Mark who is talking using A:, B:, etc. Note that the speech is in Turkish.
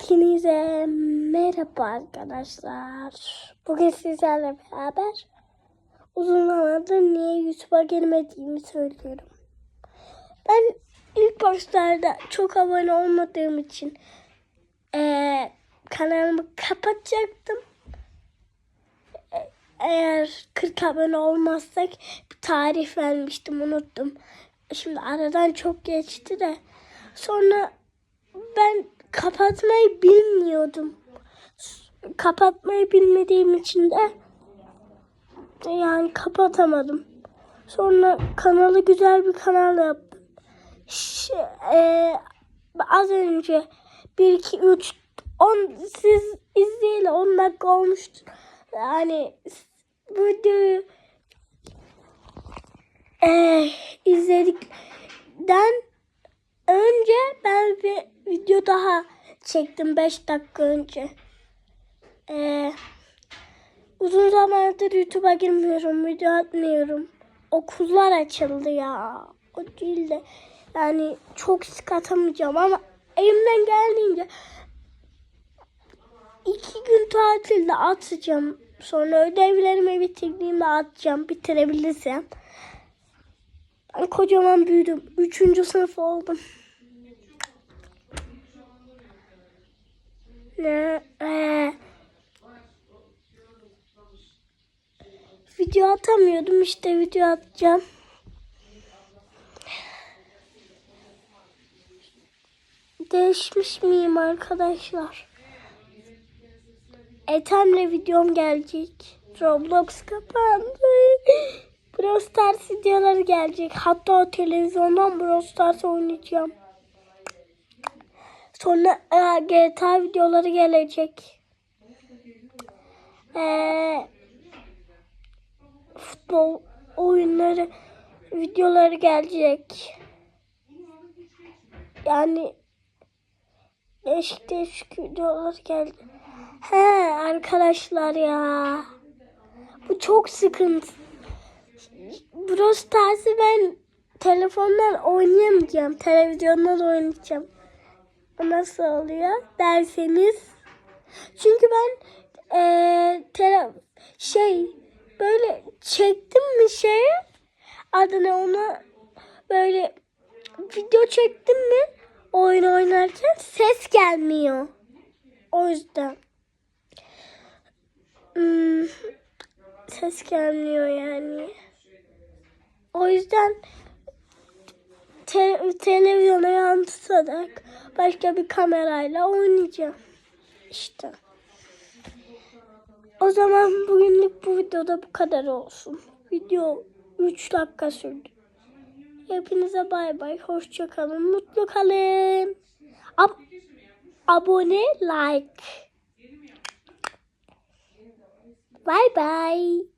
A: Hepinize merhaba arkadaşlar. Bugün sizlerle beraber uzun zamandır niye YouTube'a girmediğimi söylüyorum. Ben ilk başlarda çok abone olmadığım için eee, kanalımı kapatacaktım. E- Eğer 40 abone olmazsak bir tarih vermiştim unuttum. Şimdi aradan çok geçti de. Sonra ben kapatmayı bilmiyordum. Kapatmayı bilmediğim için de yani kapatamadım. Sonra kanalı güzel bir kanal yaptım. Ş- eee, az önce 1 2 3 10 siz izleyeli 10 dakika olmuştu. Yani bu videoyu eee izledikten önce ben bir video daha çektim 5 dakika önce. Ee, uzun zamandır YouTube'a girmiyorum, video atmıyorum. Okullar açıldı ya. O değil de yani çok sık atamayacağım ama elimden geldiğince iki gün tatilde atacağım. Sonra ödevlerimi bitirdiğimde atacağım. Bitirebilirsem. Ben kocaman büyüdüm. Üçüncü sınıf oldum. Ne? Ee, video atamıyordum işte video atacağım. Değişmiş miyim arkadaşlar? Ethem'le videom gelecek. Roblox kapandı. Brawl Stars videoları gelecek. Hatta televizyondan Brawl Stars oynayacağım. Sonra e, GTA videoları gelecek. Ee, futbol oyunları videoları gelecek. Yani değişik değişik videolar geldi. He arkadaşlar ya. Bu çok sıkıntı. Brawl Stars'ı ben telefondan oynayamayacağım. Televizyondan oynayacağım. Nasıl oluyor derseniz. Çünkü ben eee tele, şey böyle çektim mi şeyi adını ona böyle video çektim mi oyun oynarken ses gelmiyor. O yüzden. Hmm, ses gelmiyor yani. O yüzden te- televizyona yansıtarak başka bir kamerayla oynayacağım. İşte. O zaman bugünlük bu videoda bu kadar olsun. Video 3 dakika sürdü. Hepinize bay bay. Hoşça kalın. Mutlu kalın. Ab- abone, like. Bye bye.